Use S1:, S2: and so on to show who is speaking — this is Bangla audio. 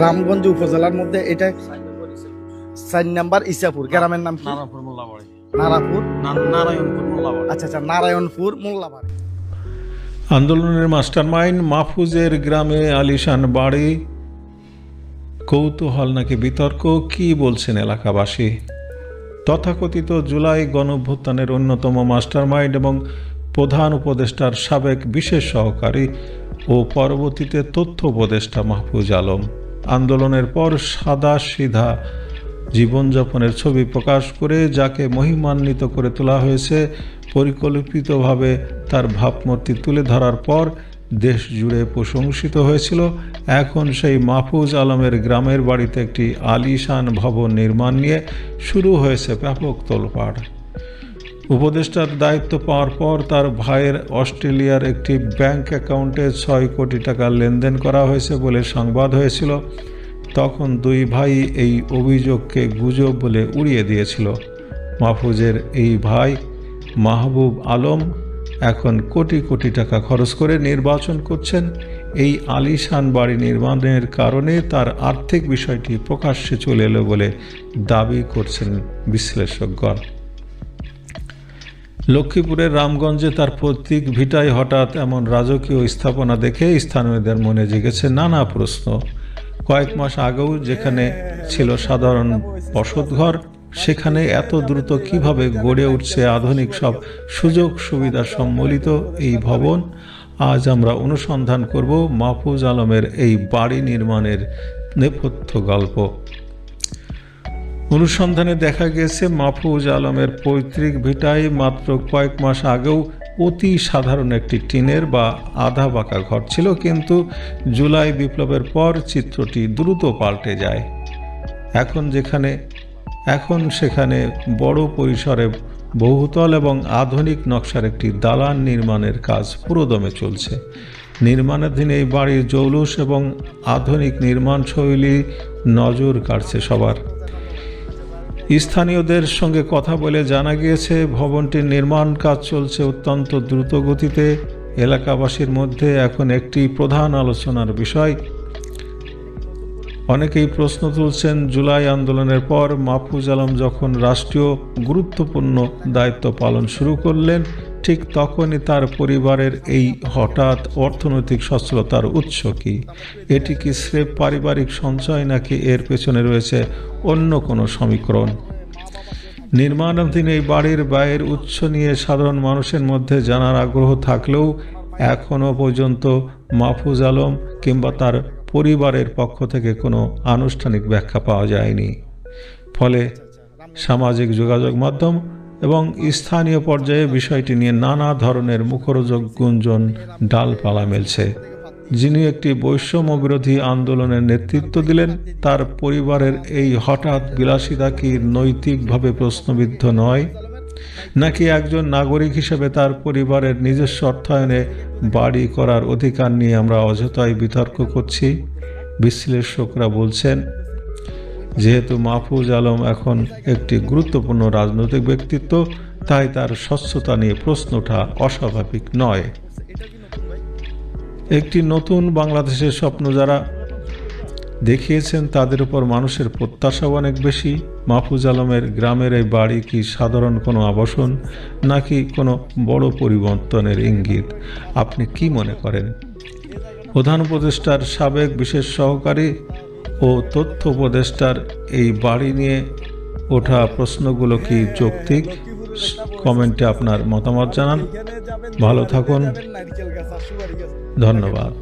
S1: রামগঞ্জ উপজেলার মধ্যে এটা চার নাম্বার ইসাপুর। গ্রামের নাম কি?
S2: নারায়ণপুর মোল্লাবাড়ি।
S1: নারাপুর?
S2: নারায়ণপুর মোল্লাবাড়ি।
S1: আচ্ছা আচ্ছা নারায়ণপুর মোল্লাবাড়ি।
S3: আন্দোলনের মাস্টারমাইন্ড মাহফুজের গ্রামে আলিশান বাড়ি। কৌতূহল নাকি বিতর্ক? কি বলছেন এলাকাবাসী? তথাকথিত জুলাই গণঅভ্যুত্থানের অন্যতম মাস্টারমাইন্ড এবং প্রধান উপদেষ্টার সাবেক বিশেষ সহকারী ও পরবর্তীতে তথ্য উপদেষ্টা মাহফুজ আলম। আন্দোলনের পর সাদা সিধা জীবনযাপনের ছবি প্রকাশ করে, যাকে মহিমান্বিত করে তোলা হয়েছে, পরিকল্পিতভাবে তার ভাবমূর্তি তুলে ধরার পর দেশ জুড়ে প্রশংসিত হয়েছিল। এখন সেই মাহফুজ আলমের গ্রামের বাড়িতে একটি আলিশান ভবন নির্মাণ নিয়ে শুরু হয়েছে ব্যাপক তোলপাড়। উপদেষ্টার দায়িত্ব পাওয়ার পর তার ভাইয়ের অস্ট্রেলিয়ার একটি ব্যাংক অ্যাকাউন্টে ছয় কোটি টাকা লেনদেন করা হয়েছে বলে সংবাদ হয়েছিল। তখন দুই ভাই এই অভিযোগকে গুজব বলে উড়িয়ে দিয়েছিল। মাহফুজের এই ভাই মাহবুব আলম এখন কোটি কোটি টাকা খরচ করে নির্বাচন করছেন। এই আলিশান বাড়ি নির্মাণের কারণে তার আর্থিক বিষয়টি প্রকাশ্যে চলে এলো বলে দাবি করছেন বিশ্লেষকগণ। লক্ষ্মীপুরের রামগঞ্জে তার প্রতীক ভিটায় হঠাৎ এমন রাজকীয় স্থাপনা দেখে স্থানীয়দের মনে জেগেছে নানা প্রশ্ন। কয়েক মাস আগেও যেখানে ছিল সাধারণ বসতঘর, সেখানে এত দ্রুত কীভাবে গড়ে উঠছে আধুনিক সব সুযোগ সুবিধা সম্বলিত এই ভবন, আজ আমরা অনুসন্ধান করব মাহফুজ আলমের এই বাড়ি নির্মাণের নেপথ্য গল্প। অনুসন্ধানে দেখা গেছে, মাহফুজ আলমের পৈতৃক ভিটায় মাত্র কয়েক মাস আগেও অতি সাধারণ একটি টিনের বা আধা বাঁকা ঘর ছিল, কিন্তু জুলাই বিপ্লবের পর চিত্রটি দ্রুত পাল্টে যায়। এখন যেখানে, এখন সেখানে বড় পরিসরে বহুতল এবং আধুনিক নকশার একটি দালান নির্মাণের কাজ পুরোদমে চলছে। নির্মাণাধীন এই বাড়ির জৌলুস এবং আধুনিক নির্মাণ শৈলী নজর কাড়ছে সবার। স্থানীয়দের সঙ্গে কথা বলে জানা গিয়েছে, ভবনটির নির্মাণ কাজ চলছে অত্যন্ত দ্রুত গতিতে এলাকাবাসীর মধ্যে এখন একটি প্রধান আলোচনার বিষয়। অনেকেই প্রশ্ন তুলছেন, জুলাই আন্দোলনের পর মাহফুজ আলম যখন রাষ্ট্রীয় গুরুত্বপূর্ণ দায়িত্ব পালন শুরু করলেন ঠিক তখনই তার পরিবারের এই হঠাৎ অর্থনৈতিক সচ্ছলতার উৎস কি? এটি কি স্রেফ পারিবারিক সঞ্চয় নাকি এর পেছনে রয়েছে অন্য কোনো সমীকরণ? নির্মাণাধীন এই বাড়ির ব্যয়ের উৎস নিয়ে সাধারণ মানুষের মধ্যে জানার আগ্রহ থাকলেও এখনও পর্যন্ত মাহফুজ আলম কিংবা তার পরিবারের পক্ষ থেকে কোনো আনুষ্ঠানিক ব্যাখ্যা পাওয়া যায়নি। ফলে সামাজিক যোগাযোগ মাধ্যম এবং স্থানীয় পর্যায়ে বিষয়টি নিয়ে নানা ধরনের মুখরোচক গুঞ্জন ডালপালা মেলছে। যিনি একটি বৈষম্য বিরোধী আন্দোলনের নেতৃত্ব দিলেন, তার পরিবারের এই হঠাৎ বিলাসিতা কি নৈতিকভাবে প্রশ্নবিদ্ধ নয়, নাকি একজন নাগরিক হিসেবে তার পরিবারের নিজস্ব অর্থায়নে বাড়ি করার অধিকার নিয়ে আমরা অযথাই বিতর্ক করছি? বিশ্লেষকরা বলছেন যেহেতু মাহফুজ আলম এখন একটি গুরুত্বপূর্ণ রাজনৈতিক ব্যক্তিত্ব, তাই তার স্বচ্ছতা নিয়ে প্রশ্ন ওঠা অস্বাভাবিক নয়। একটি নতুন বাংলাদেশের স্বপ্ন যারা দেখিয়েছেন, তাদের উপর মানুষের প্রত্যাশাও অনেক বেশি। মাহফুজ আলমের গ্রামের এই বাড়ি কি সাধারণ কোনো আবাসন, নাকি কোনো বড় পরিবর্তনের ইঙ্গিত? আপনি কি মনে করেন? প্রধান উপদেষ্টার সাবেক বিশেষ সহকারী ও তথ্য উপদেষ্টার এই বাড়ি নিয়ে ওঠা প্রশ্নগুলো কি যৌক্তিক? কমেন্টে আপনার মতামত জানান। ভালো থাকুন। ধন্যবাদ।